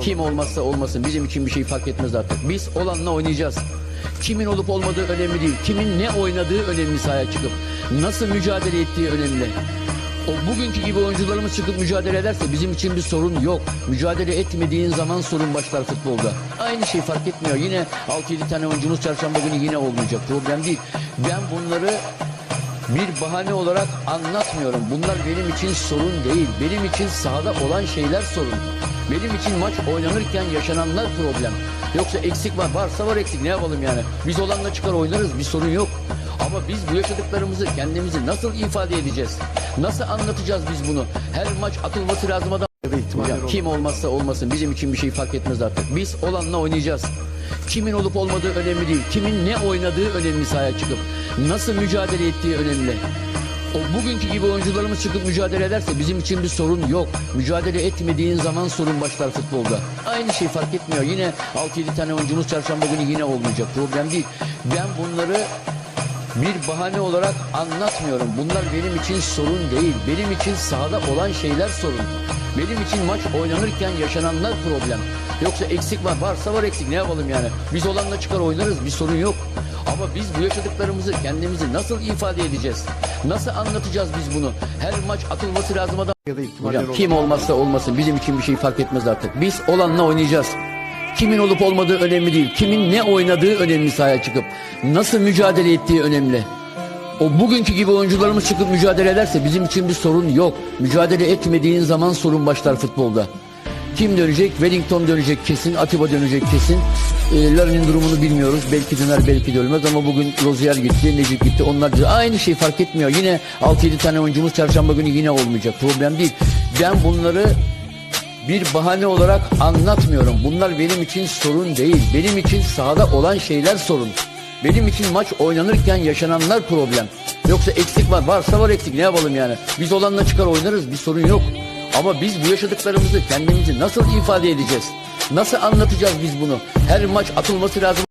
Kim olmazsa olmasın bizim için bir şey fark etmez artık. Biz olanla oynayacağız. Kimin olup olmadığı önemli değil. Kimin ne oynadığı önemli sahaya çıkıp. Nasıl mücadele ettiği önemli. O bugünkü gibi oyuncularımız çıkıp mücadele ederse bizim için bir sorun yok. Mücadele etmediğin zaman sorun başlar futbolda. Aynı şey fark etmiyor. Yine 6-7 tane oyuncumuz çarşamba günü yine olmayacak. Problem değil. Ben bunları bir bahane olarak anlatmıyorum. Bunlar benim için sorun değil. Benim için sahada olan şeyler sorun. Benim için maç oynanırken yaşananlar problem. Yoksa eksik var. Varsa var eksik. Ne yapalım yani? Biz olanla çıkar oynarız. Bir sorun yok. Ama biz bu yaşadıklarımızı kendimizi nasıl ifade edeceğiz? Nasıl anlatacağız biz bunu? Her maç atılması lazım adam. Hocam, kim olmazsa olmasın bizim için bir şey fark etmez artık. Biz olanla oynayacağız. Kimin olup olmadığı önemli değil. Kimin ne oynadığı önemli sahaya çıkıp. Nasıl mücadele ettiği önemli. O bugünkü gibi oyuncularımız çıkıp mücadele ederse bizim için bir sorun yok. Mücadele etmediğin zaman sorun başlar futbolda. Aynı şey fark etmiyor. Yine 6-7 tane oyuncumuz çarşamba günü yine olmayacak. Problem değil. Ben bunları bir bahane olarak anlatmıyorum. Bunlar benim için sorun değil. Benim için sahada olan şeyler sorun. Benim için maç oynanırken yaşananlar problem. Yoksa eksik var. Varsa var eksik. Ne yapalım yani? Biz olanla çıkar oynarız. Bir sorun yok. Ama biz bu yaşadıklarımızı kendimizi nasıl ifade edeceğiz? Nasıl anlatacağız biz bunu? Her maç atılması lazım adam. ya da Hocam kim olmazsa olmasın bizim için bir şey fark etmez artık. Biz olanla oynayacağız. Kimin olup olmadığı önemli değil. Kimin ne oynadığı önemli sahaya çıkıp. Nasıl mücadele ettiği önemli. O bugünkü gibi oyuncularımız çıkıp mücadele ederse bizim için bir sorun yok. Mücadele etmediğin zaman sorun başlar futbolda. Kim dönecek? Wellington dönecek kesin. Atiba dönecek kesin. E, Larin'in durumunu bilmiyoruz. Belki döner belki de ölmez ama bugün Rozier gitti, Necip gitti. Onlar da aynı şey fark etmiyor. Yine 6-7 tane oyuncumuz çarşamba günü yine olmayacak. Problem değil. Ben bunları bir bahane olarak anlatmıyorum. Bunlar benim için sorun değil. Benim için sahada olan şeyler sorun. Benim için maç oynanırken yaşananlar problem. Yoksa eksik var. Varsa var eksik. Ne yapalım yani? Biz olanla çıkar oynarız. Bir sorun yok. Ama biz bu yaşadıklarımızı kendimizi nasıl ifade edeceğiz? Nasıl anlatacağız biz bunu? Her maç atılması lazım.